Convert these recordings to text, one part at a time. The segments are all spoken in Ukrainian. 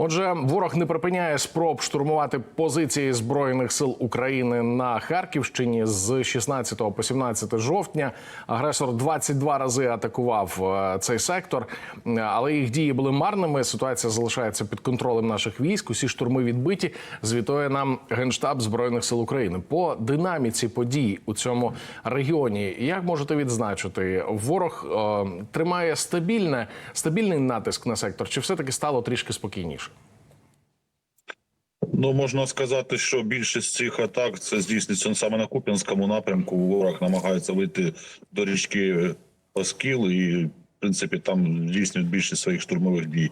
Отже, ворог не припиняє спроб штурмувати позиції збройних сил України на Харківщині з 16 по 17 жовтня. Агресор 22 рази атакував е, цей сектор, е, але їх дії були марними. Ситуація залишається під контролем наших військ. Усі штурми відбиті. Звітує нам генштаб збройних сил України по динаміці подій у цьому регіоні. Як можете відзначити, ворог е, тримає стабільне стабільний натиск на сектор, чи все таки стало трішки спокійніше? Ну можна сказати, що більшість цих атак це здійснюється саме на Куп'янському напрямку. Ворог намагається вийти до річки Оскіл і, в принципі, там здійснюють більшість своїх штурмових дій.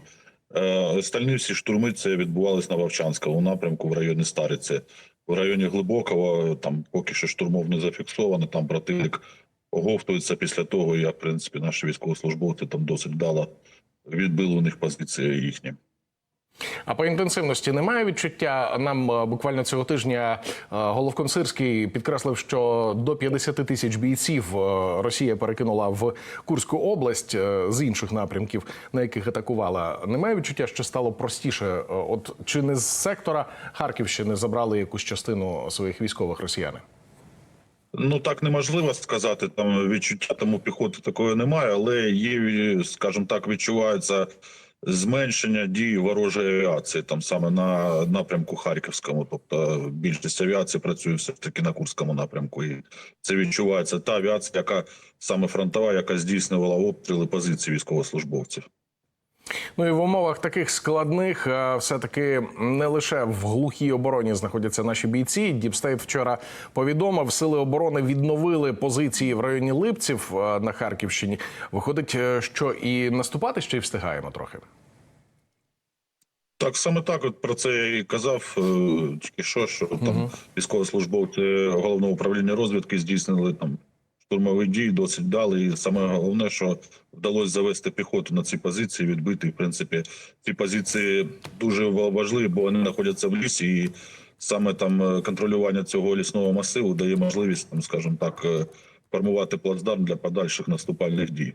Е, Остальні всі штурми це відбувалися на Вовчанському напрямку в районі Стариці. В районі Глибокого там поки що штурмов не зафіксовано. Там противник оговтується після того, як в принципі наші військовослужбовці там досить вдало відбили у них позиції їхні. А по інтенсивності немає відчуття. Нам е, буквально цього тижня е, Головконсирський підкреслив, що до 50 тисяч бійців е, Росія перекинула в Курську область з інших напрямків, на яких атакувала. Немає відчуття, що стало простіше. От чи не з сектора Харківщини забрали якусь частину своїх військових росіяни? Ну так неможливо сказати. Там відчуття тому піхоти такої немає, але є, скажімо так, відчувається зменшення дії ворожої авіації, там саме на напрямку Харківському. Тобто більшість авіації працює все таки на Курському напрямку, і це відчувається та авіація, яка саме фронтова, яка здійснювала обстріли позицій військовослужбовців. Ну і в умовах таких складних е, все-таки не лише в глухій обороні знаходяться наші бійці. Діпстейт вчора повідомив, сили оборони відновили позиції в районі Липців е, на Харківщині. Виходить, е, що і наступати ще й встигаємо трохи. Так, саме так, от про це я і казав тільки що, що там військовослужбовці головного управління розвідки здійснили там штурмові дій досить дали. І саме головне, що вдалося завести піхоту на ці позиції, відбити. В принципі, ці позиції дуже важливі, бо вони знаходяться в лісі, і саме там е, контролювання цього лісного масиву дає можливість, там, скажімо так, е, формувати плацдарм для подальших наступальних дій.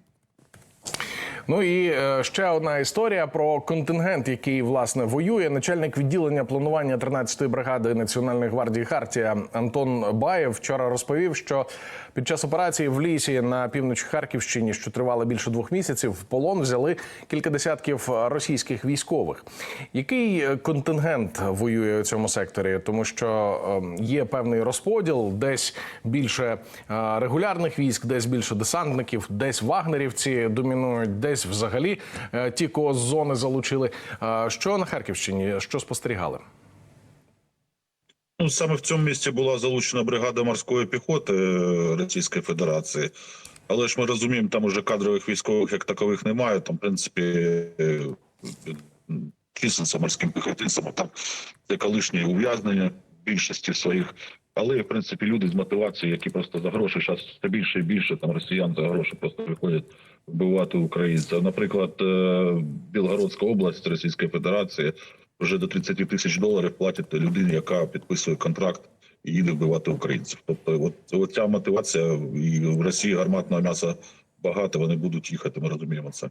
Ну і е, ще одна історія про контингент, який власне воює. Начальник відділення планування 13-ї бригади Національної гвардії Хартія Антон Баєв вчора розповів, що під час операції в лісі на півночі Харківщині, що тривала більше двох місяців, в полон взяли кілька десятків російських військових. Який е, контингент воює у цьому секторі? Тому що е, є певний розподіл, десь більше е, регулярних військ, десь більше десантників, десь вагнерівці домінують, десь взагалі е, ті, кого з зони залучили. Е, Що на Харківщині? Що спостерігали? Ну, саме в цьому місці була залучена бригада морської піхоти е, Російської Федерації. Але ж ми розуміємо, там уже кадрових військових як такових немає. Там, в принципі, численся морським піхотинцям. Так, це колишнє ув'язнення більшості своїх. Але, в принципі, люди з мотивацією, які просто за гроші зараз все більше і більше там росіян за гроші просто виходять вбивати українців. Наприклад, е, Білгородська область Російської Федерації вже до 30 тисяч доларів платять людині, яка підписує контракт і їде вбивати українців. Тобто, от, от ця мотивація і в Росії гарматного м'яса багато. Вони будуть їхати. Ми розуміємо це.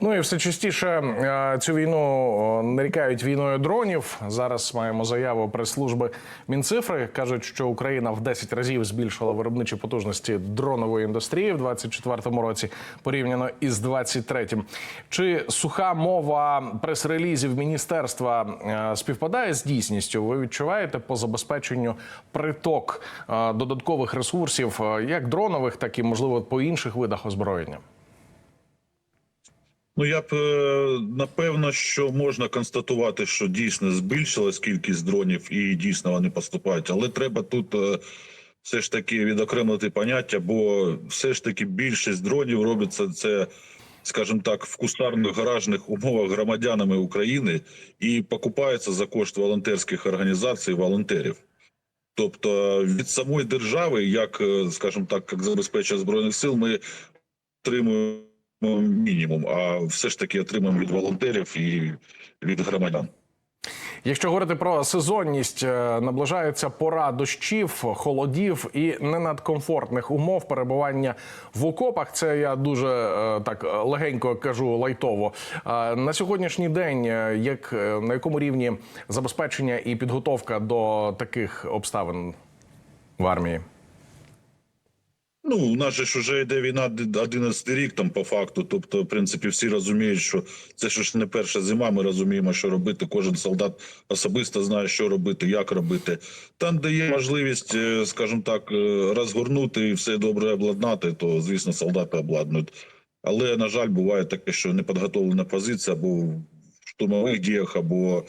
Ну і все частіше е, цю війну нарікають війною дронів. Зараз маємо заяву прес-служби Мінцифри. кажуть, що Україна в 10 разів збільшила виробничі потужності дронової індустрії в 24-му році порівняно із 23-м. Чи суха мова прес-релізів міністерства е, співпадає з дійсністю? Ви відчуваєте по забезпеченню приток е, додаткових ресурсів, як дронових, так і можливо по інших видах озброєння? Ну я б е, напевно, що можна констатувати, що дійсно збільшилась кількість дронів і дійсно вони поступають, але треба тут е, все ж таки відокремити поняття, бо все ж таки більшість дронів робиться це. Скажімо так, в кустарних гаражних умовах громадянами України і покупається за кошт волонтерських організацій, волонтерів. Тобто від самої держави, як е, скажімо так, як забезпечення збройних сил, ми отримуємо мінімум, а все ж таки отримуємо від волонтерів і від громадян. Якщо говорити про сезонність, е, наближається пора дощів, холодів і не надкомфортних умов перебування в окопах. Це я дуже е, так легенько кажу лайтово. На сьогоднішній день, е, як на якому рівні забезпечення і підготовка до таких обставин в армії? Ну, у нас ж вже йде війна 11 рік, там по факту. Тобто, в принципі, всі розуміють, що це ж не перша зима. Ми розуміємо, що робити. Кожен солдат особисто знає, що робити, як робити. Там, де є можливість, е, скажімо так, е, розгорнути і все добре обладнати, то звісно, солдати обладнують. Але на жаль, буває таке, що непідготовлена позиція або в штурмових діях, або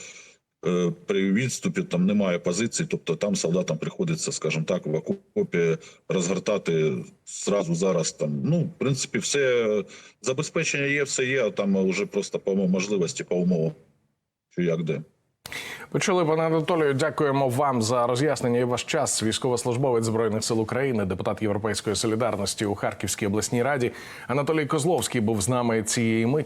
при відступі там немає позицій, тобто там солдатам приходиться, скажімо так, в окопі розгортати зразу зараз. Там ну, в принципі, все забезпечення є, все є. А там вже просто по можливості, по умовам, що як де. Почули, пане Анатолію, дякуємо вам за роз'яснення і ваш час. Військовослужбовець збройних сил України, депутат Європейської солідарності у Харківській обласній раді. Анатолій Козловський був з нами цієї миті.